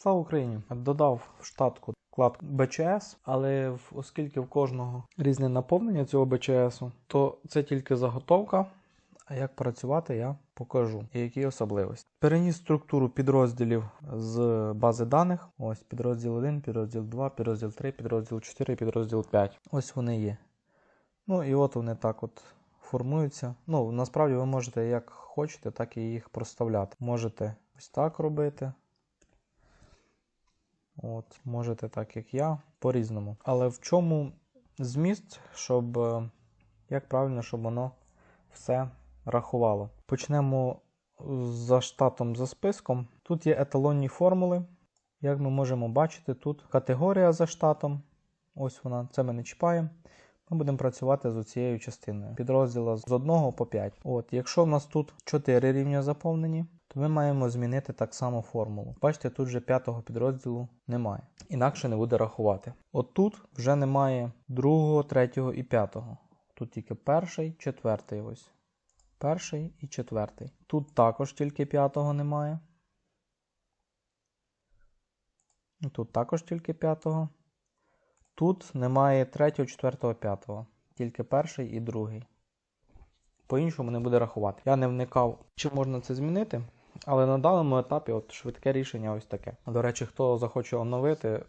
Слава Україні! Додав в штатку вкладку BCS, але оскільки в кожного різне наповнення цього BCS, то це тільки заготовка. А як працювати, я покажу. І які особливості. Переніс структуру підрозділів з бази даних. Ось підрозділ 1, підрозділ 2, підрозділ 3, підрозділ 4, підрозділ 5. Ось вони є. Ну і от вони так от формуються. Ну, насправді ви можете як хочете, так і їх проставляти. Можете ось так робити. От, можете так, як я, по-різному. Але в чому зміст, щоб е, як правильно, щоб воно все рахувало. Почнемо за штатом за списком. Тут є еталонні формули. Як ми можемо бачити, тут категорія за штатом. Ось вона, це ми не чіпаємо. Ми будемо працювати з цією частиною. Підрозділа з 1 по 5. От, якщо в нас тут 4 рівня заповнені, то ми маємо змінити так само формулу. Бачите, тут вже п'ятого підрозділу немає. Інакше не буде рахувати. От тут вже немає другого, третього і п'ятого. Тут тільки перший, четвертий ось. Перший і четвертий. Тут також тільки п'ятого немає. Тут також тільки п'ятого. Тут немає третього, четвертого, п'ятого. Тільки перший і другий. По-іншому не буде рахувати. Я не вникав, чи можна це змінити, але на даному етапі от швидке рішення ось таке. До речі, хто захоче оновити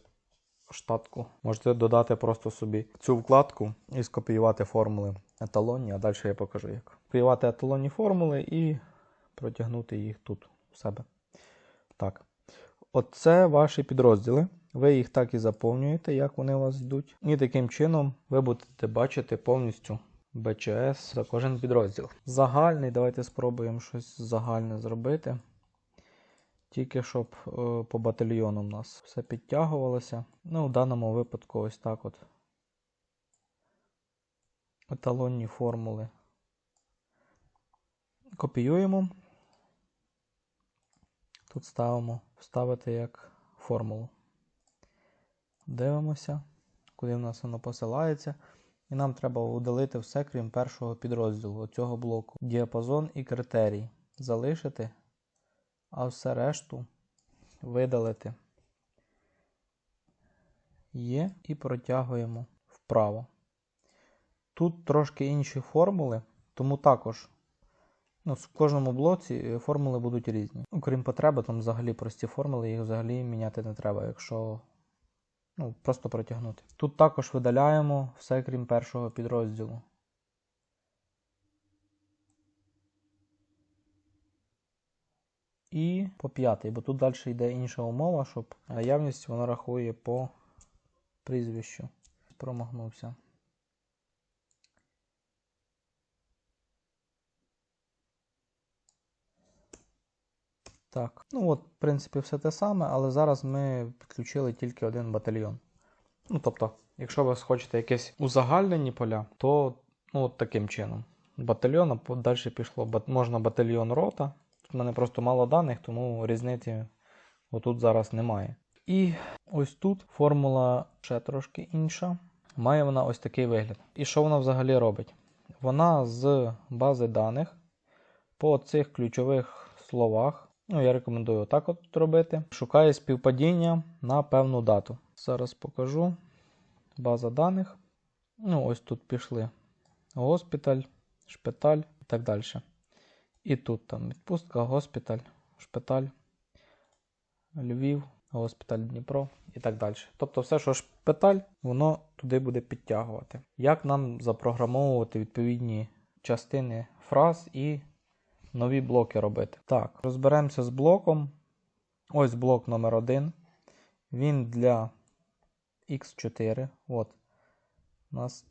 штатку, можете додати просто собі цю вкладку і скопіювати формули еталонні, а далі я покажу як. Копіювати еталонні формули і протягнути їх тут у себе. Так. Оце ваші підрозділи. Ви їх так і заповнюєте, як вони у вас йдуть. І таким чином ви будете бачити повністю БЧС за кожен підрозділ. Загальний, давайте спробуємо щось загальне зробити. Тільки щоб е, по батальйону у нас все підтягувалося. Ну, в даному випадку ось так от. Еталонні формули. Копіюємо. Тут ставимо вставити як формулу. Дивимося, куди в нас воно посилається. І нам треба удалити все, крім першого підрозділу цього блоку. Діапазон і критерій. Залишити, а все решту видалити. Є і протягуємо вправо. Тут трошки інші формули, тому також ну, в кожному блоці е, формули будуть різні. Окрім потреби, там взагалі прості формули, їх взагалі міняти не треба, якщо ну, просто протягнути. Тут також видаляємо все крім першого підрозділу. І по п'ятий, бо тут далі йде інша умова, щоб наявність воно рахує по прізвищу. Промахнувся. Так, ну от, в принципі, все те саме, але зараз ми підключили тільки один батальйон. Ну, тобто, якщо ви хочете якесь узагальнені поля, то ну, от таким чином. Батальйон, а далі пішло, бат- можна батальйон рота. Тут в мене просто мало даних, тому різниці отут зараз немає. І ось тут формула ще трошки інша. Має вона ось такий вигляд. І що вона взагалі робить? Вона з бази даних по цих ключових словах. Ну, я рекомендую отак от робити. Шукає співпадіння на певну дату. Зараз покажу. База даних. Ну, ось тут пішли госпіталь, шпиталь і так далі. І тут там відпустка, госпіталь, шпиталь, Львів, госпіталь Дніпро і так далі. Тобто все, що шпиталь, воно туди буде підтягувати. Як нам запрограмовувати відповідні частини фраз і нові блоки робити? Так, розберемося з блоком. Ось блок номер 1 Він для X4. От. У нас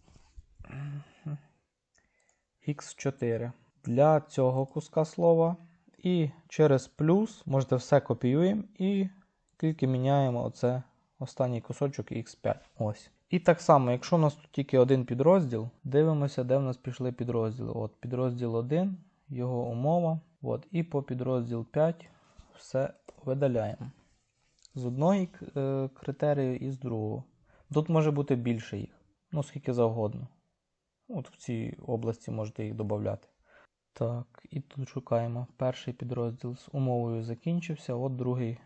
X4 для цього куска слова. І через плюс можете все копіюємо і тільки міняємо оце останній кусочок X5. Ось. І так само, якщо у нас тут тільки один підрозділ, дивимося, де в нас пішли підрозділи. От Підрозділ 1, його умова. От, І по підрозділ 5 все видаляємо. З одного е, критерію і з другого. Тут може бути більше їх. Ну, скільки завгодно. От в цій області можете їх додати. Так, і тут шукаємо. Перший підрозділ з умовою закінчився, от другий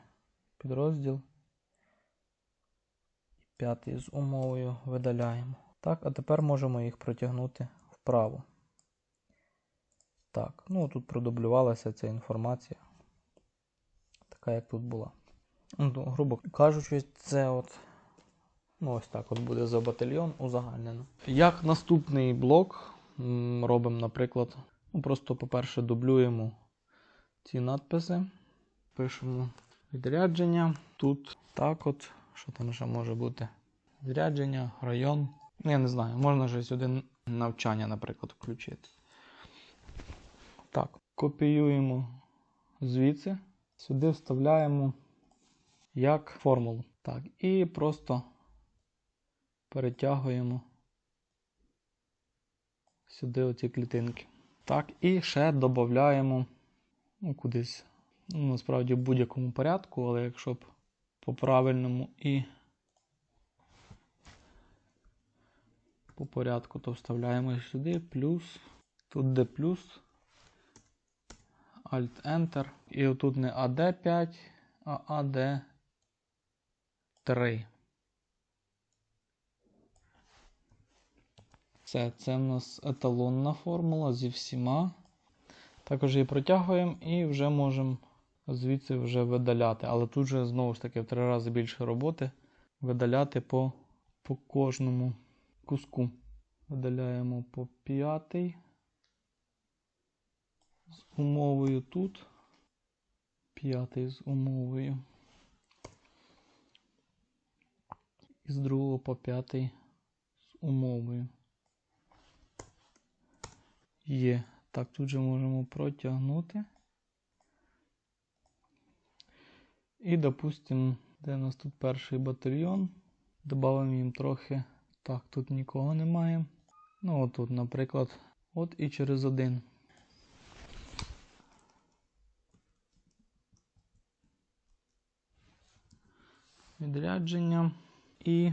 підрозділ. П'ятий з умовою видаляємо. Так, а тепер можемо їх протягнути вправо. Так, ну тут продублювалася ця інформація. Така, як тут була. Ну, грубо кажучи, це от. Ну, ось так от буде за батальйон узагальнено. Як наступний блок робимо, наприклад, ну, просто, по-перше, дублюємо ці надписи. Пишемо відрядження. Тут так от, що там ще може бути? Відрядження, район. Ну, я не знаю, можна вже сюди навчання, наприклад, включити. Так, копіюємо звідси, сюди вставляємо як формулу. Так, і просто перетягуємо сюди оці клітинки. Так, і ще додаємо ну, кудись. Ну, насправді в будь-якому порядку, але якщо б по правильному і по порядку, то вставляємо сюди плюс. Тут де плюс. Alt-Enter. І отут не AD5, а AD3. Це, це в нас еталонна формула зі всіма. Також її протягуємо і вже можемо звідси вже видаляти. Але тут же знову ж таки в три рази більше роботи видаляти по, по кожному куску. Видаляємо по п'ятий. Умовою тут. П'ятий з умовою. І з другого по п'ятий з умовою. Є. Так, тут же можемо протягнути. І, допустимо, де у нас тут перший батальйон. Добавимо їм трохи. Так, тут нікого немає. Ну, отут, наприклад, от і через один. Відрядження і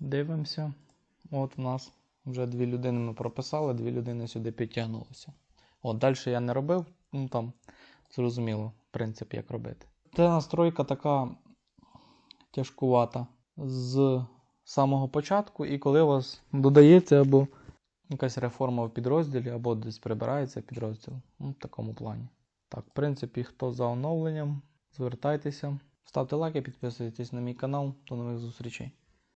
дивимося. От у нас вже дві людини ми прописали, дві людини сюди підтягнулися. От, далі я не робив, ну там зрозуміло, принцип, як робити. Ця настройка така тяжкувата з самого початку, і коли у вас додається або якась реформа в підрозділі, або десь прибирається підрозділ. Ну, в такому плані. Так, в принципі, хто за оновленням, звертайтеся, ставте лайки, підписуйтесь на мій канал. До нових зустрічей.